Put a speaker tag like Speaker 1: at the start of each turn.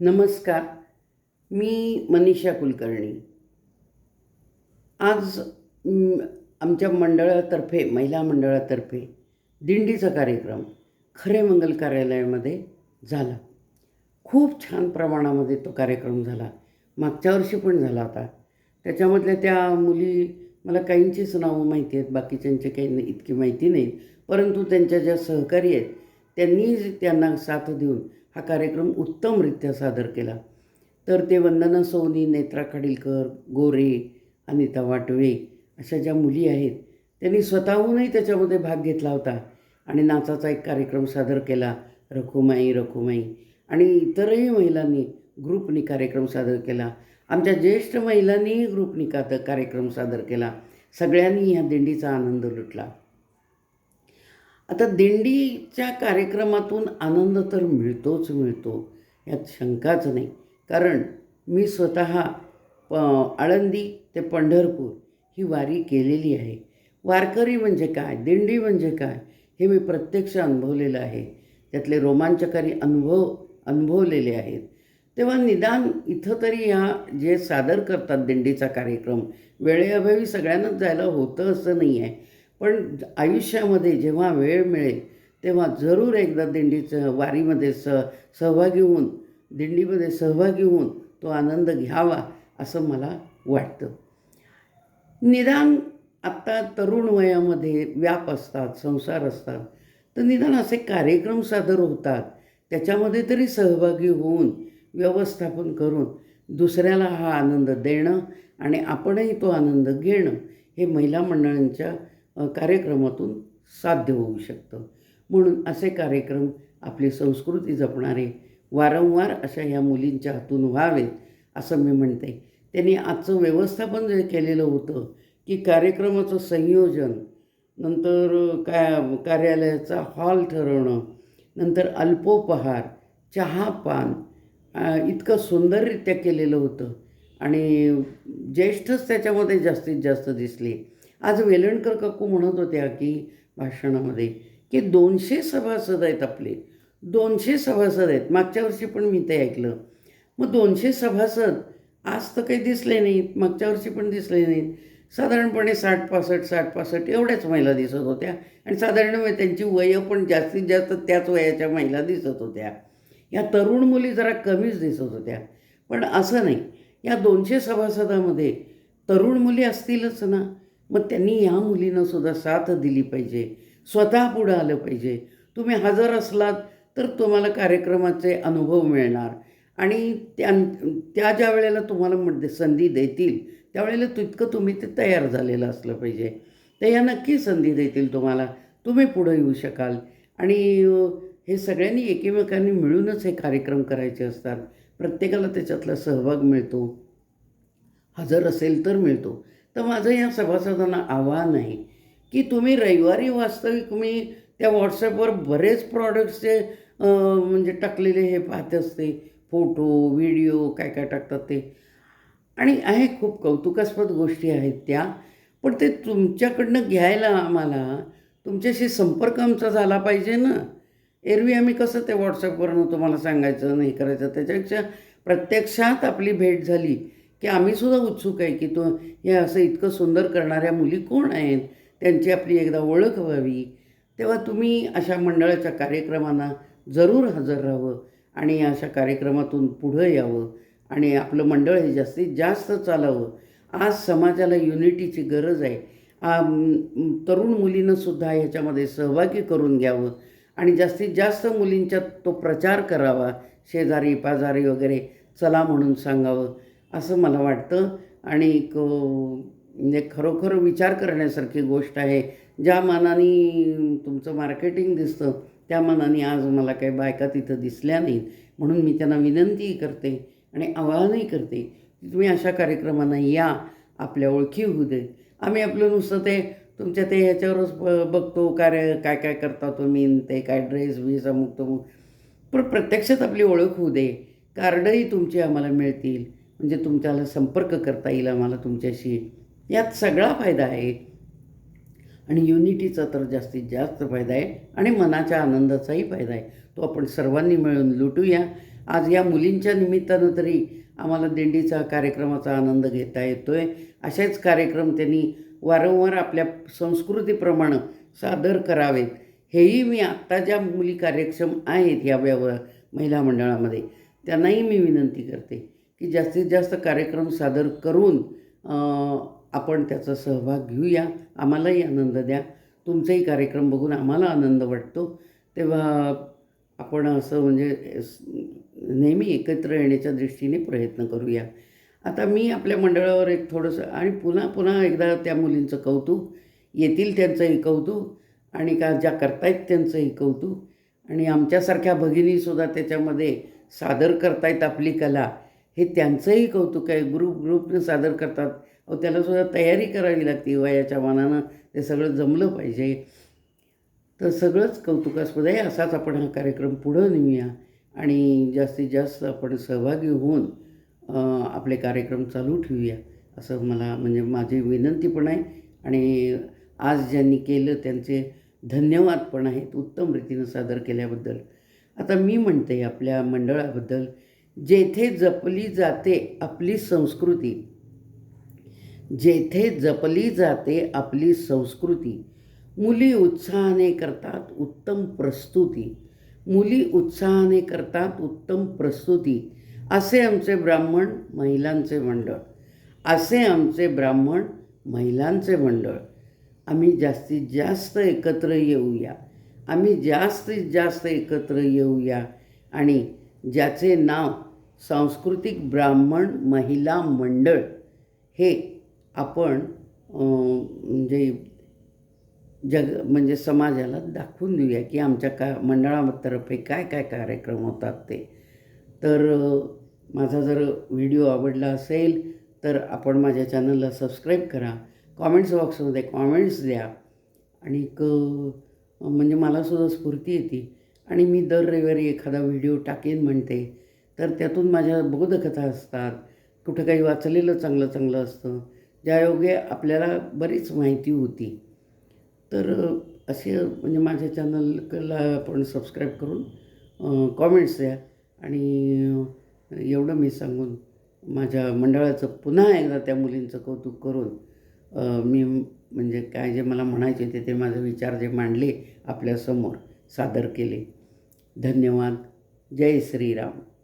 Speaker 1: नमस्कार मी मनीषा कुलकर्णी. आज आमच्या मंडळातर्फे महिला मंडळातर्फे दिंडीचा कार्यक्रम खरे मंगल कार्यालयामध्ये झाला. खूप छान प्रमाणामध्ये तो कार्यक्रम झाला. मागच्या वर्षी पण झाला होता. त्याच्यामधल्या त्या मुली मला काहींचीच नावं माहिती आहेत बाकीच्यांची काही इतकी माहिती नाहीत परंतु त्यांच्या ज्या सहकारी आहेत त्यांनी त्यांना साथ देऊन हा कार्यक्रम उत्तमरित्या सादर केला. तर ते वंदना सोनी नेत्रा खाडीलकर गोरे अनिता वाटवे अशा ज्या मुली आहेत त्यांनी स्वतःहूनही त्याच्यामध्ये भाग घेतला होता आणि नाचाचा एक कार्यक्रम सादर केला रखुमाई रखुमाई. आणि इतरही महिलांनी ग्रुपनी कार्यक्रम सादर केला. आमच्या ज्येष्ठ महिलांनीही ग्रुपनी का कार्यक्रम सादर केला. सगळ्यांनी ह्या दिंडीचा आनंद लुटला. आता दिंडीच्या कार्यक्रमातून आनंद तर मिळतोच मिळतो यात शंकाच नाही. कारण मी स्वतः प आळंदी ते पंढरपूर ही वारी केलेली आहे. वारकरी म्हणजे काय दिंडी म्हणजे काय हे मी प्रत्यक्ष अनुभवलेलं आहे. त्यातले रोमांचकारी अनुभव अनुभवलेले आहेत. तेव्हा निदान इथं तरी ह्या जे सादर करतात दिंडीचा कार्यक्रम वेळेअभावी सगळ्यांनाच जायला होतं असं नाही आहे पण आयुष्यामध्ये जेव्हा वेळ मिळेल तेव्हा जरूर एकदा दिंडीचं वारीमध्ये स सहभागी होऊन दिंडीमध्ये सहभागी होऊन तो आनंद घ्यावा असं मला वाटतं. निदान आत्ता तरुण वयामध्ये व्याप असतात संसार असतात तर निदान असे कार्यक्रम सादर होतात त्याच्यामध्ये तरी सहभागी होऊन व्यवस्थापन करून दुसऱ्याला हा आनंद देणं आणि आपणही तो आनंद घेणं हे महिला मंडळांच्या कार्यक्रमातून साध्य होऊ शकतं. म्हणून असे कार्यक्रम आपली संस्कृती जपणारे वारंवार अशा ह्या मुलींच्या हातून व्हावेत असं मी म्हणते. त्यांनी आजचं व्यवस्थापन जे केलेलं होतं की कार्यक्रमाचं संयोजन नंतर काय कार्यालयाचा हॉल ठरवणं नंतर अल्पोपहार चहापान इतकं सुंदररित्या केलेलं होतं. आणि ज्येष्ठच त्याच्यामध्ये जास्तीत जास्त दिसले. आज वेलणकर काकू म्हणत होत्या की भाषणामध्ये की दोनशे सभासद आहेत आपले. दोनशे सभासद आहेत. मागच्या वर्षी पण मी ते ऐकलं. मग दोनशे सभासद आज तर काही दिसले नाहीत. मागच्या वर्षी पण दिसले नाहीत. साधारणपणे साठ पासष्ट साठ पासष्ट एवढ्याच महिला दिसत होत्या. आणि साधारण त्यांची वयं पण जास्तीत जास्त त्याच वयाच्या महिला दिसत होत्या. या तरुण मुली जरा कमीच दिसत होत्या. पण असं नाही. या दोनशे सभासदामध्ये तरुण मुली असतीलच ना. मग त्यांनी ह्या मुलींना सुद्धा साथ दिली पाहिजे. स्वतः पुढं आलं पाहिजे. तुम्ही हजर असलात तर तुम्हाला कार्यक्रमाचे अनुभव मिळणार. आणि त्या त्या ज्या वेळेला तुम्हाला म्हणजे संधी देतील त्यावेळेला तितकं तुम्ही ते तयार झालेलं असलं पाहिजे. तर या नक्की संधी देतील तुम्हाला. तुम्ही पुढं येऊ शकाल. आणि हे सगळ्यांनी एकमेकांनी मिळूनच हे कार्यक्रम करायचे असतात. प्रत्येकाला त्याच्यातला सहभाग मिळतो. हजर असेल तर मिळतो. तर माझं या सभासदांना आव्हान आहे की तुम्ही रविवारी वास्तविक मी त्या व्हॉट्सअपवर बरेच प्रॉडक्ट्सचे म्हणजे टाकलेले हे पाहत असते. फोटो व्हिडिओ काय काय टाकतात ते. आणि आहे खूप कौतुकास्पद गोष्टी आहेत त्या. पण ते तुमच्याकडनं घ्यायला आम्हाला तुमच्याशी संपर्क आमचा झाला पाहिजे ना. एरवी आम्ही कसं ते व्हॉट्सअपवरनं तुम्हाला सांगायचं नाही करायचं त्याच्यापेक्षा प्रत्यक्षात आपली भेट झाली. की आम्हीसुद्धा उत्सुक आहे की तो हे असं इतकं सुंदर करणाऱ्या मुली कोण आहेत? त्यांची आपली एकदा ओळख व्हावी. तेव्हा तुम्ही अशा मंडळाच्या कार्यक्रमांना जरूर हजर राहावं आणि अशा कार्यक्रमातून पुढं यावं आणि आपलं मंडळ हे जास्तीत जास्त चालावं. आज समाजाला युनिटीची गरज आहे. तरुण मुलींनासुद्धा ह्याच्यामध्ये सहभागी करून घ्यावं आणि जास्तीत जास्त मुलींच्या तो प्रचार करावा शेजारी पाजारी वगैरे चला म्हणून सांगावं. असं मला वाटतं. आणि एक, म्हणजे खरोखर विचार करण्यासारखी गोष्ट आहे. ज्या मानाने तुमचं मार्केटिंग दिसतं त्या मानाने आज मला काही बायका तिथं दिसल्या नाहीत. म्हणून मी त्यांना विनंतीही करते आणि आवाहनही करते की तुम्ही अशा कार्यक्रमांना या आपल्या ओळखी होऊ दे आम्ही आपलं नुसतं ते तुमच्या ते ह्याच्यावरच ब बघतो कार्य काय काय करता तुम्ही ते काय ड्रेस बीस अमुक तमुक. पण प्रत्यक्षात आपली ओळख होऊ दे. कार्डही तुमची आम्हाला मिळतील. म्हणजे तुमच्याला संपर्क करता येईल आम्हाला तुमच्याशी. यात सगळा फायदा आहे. आणि युनिटीचा तर जास्तीत जास्त फायदा आहे आणि मनाच्या आनंदाचाही फायदा आहे. तो आपण सर्वांनी मिळून लुटूया. आज या मुलींच्या निमित्तानं तरी आम्हाला दिंडीचा कार्यक्रमाचा आनंद घेता येतो आहे असेच कार्यक्रम त्यांनी वारंवार आपल्या संस्कृतीप्रमाणे सादर करावेत. हेही मी आत्ता ज्या मुली कार्यक्षम आहेत या व्यव महिला मंडळामध्ये त्यांनाही मी विनंती करते. की जास्तीत जास्त कार्यक्रम सादर करून आपण त्याचा सहभाग घेऊया. आम्हालाही आनंद द्या. तुमचाही कार्यक्रम बघून आम्हाला आनंद वाटतो. तेव्हा आपण असं म्हणजे नेहमी एकत्र येण्याच्या दृष्टीने प्रयत्न करूया. आता मी आपल्या मंडळावर एक थोडंसं आणि पुन्हा पुन्हा एकदा त्या मुलींचं कौतुक. येतील त्यांचंही कौतुक आणि का ज्या करतायत त्यांचंही कौतुक. आणि आमच्यासारख्या भगिनीसुद्धा त्याच्यामध्ये सादर करतायत आपली कला. हे त्यांचंही कौतुक आहे. ग्रुप ग्रुपने सादर करतात. अहो त्यालासुद्धा तयारी करावी लागते. वयाच्या मानानं ते सगळं जमलं पाहिजे. तर सगळंच कौतुकास्पद आहे. असाच आपण हा कार्यक्रम पुढं नेऊया. आणि जास्तीत जास्त आपण सहभागी होऊन आपले कार्यक्रम चालू ठेवूया. असं मला म्हणजे माझी विनंती पण आहे. आणि आज ज्यांनी केलं त्यांचे धन्यवाद पण आहेत. उत्तम रीतीनं सादर केल्याबद्दल. आता मी म्हणते आपल्या मंडळाबद्दल जेथे जपली जाते आपली संस्कृती. जेथे जपली जाते आपली संस्कृती. मुली उत्साहाने करतात उत्तम प्रस्तुती. मुली उत्साहाने करतात उत्तम प्रस्तुती. असे आमचे ब्राह्मण महिलांचे मंडळ. असे आमचे ब्राह्मण महिलांचे मंडळ. आम्ही जास्तीत जास्त एकत्र येऊया. आम्ही जास्तीत जास्त एकत्र येऊया आणि ज्याचे नाव सांस्कृतिक ब्राह्मण महिला मंडळ हे आपण म्हणजे जग म्हणजे समाजाला दाखवून देऊया की आमच्या का मंडळातर्फे काय काय कार्यक्रम होतात ते. तर माझा जर व्हिडिओ आवडला असेल तर आपण माझ्या चॅनलला सबस्क्राईब करा. कॉमेंट्स बॉक्समध्ये कॉमेंट्स द्या. आणि क म्हणजे मलासुद्धा स्फूर्ती येते आणि मी दर रविवारी एखादा व्हिडिओ टाकेन म्हणते तर त्यातून माझ्या बोधकथा असतात. कुठं काही वाचलेलं चांगलं चांगलं असतं. ज्यायोगे आपल्याला बरीच माहिती होती. तर असे म्हणजे माझ्या चॅनलला आपण सबस्क्राईब करून कॉमेंट्स द्या. आणि एवढं मी सांगून माझ्या मंडळाचं पुन्हा एकदा त्या मुलींचं कौतुक करून मी म्हणजे काय जे मला म्हणायचे होते ते माझे विचार जे मांडले आपल्यासमोर सादर केले. धन्यवाद. जय श्रीराम.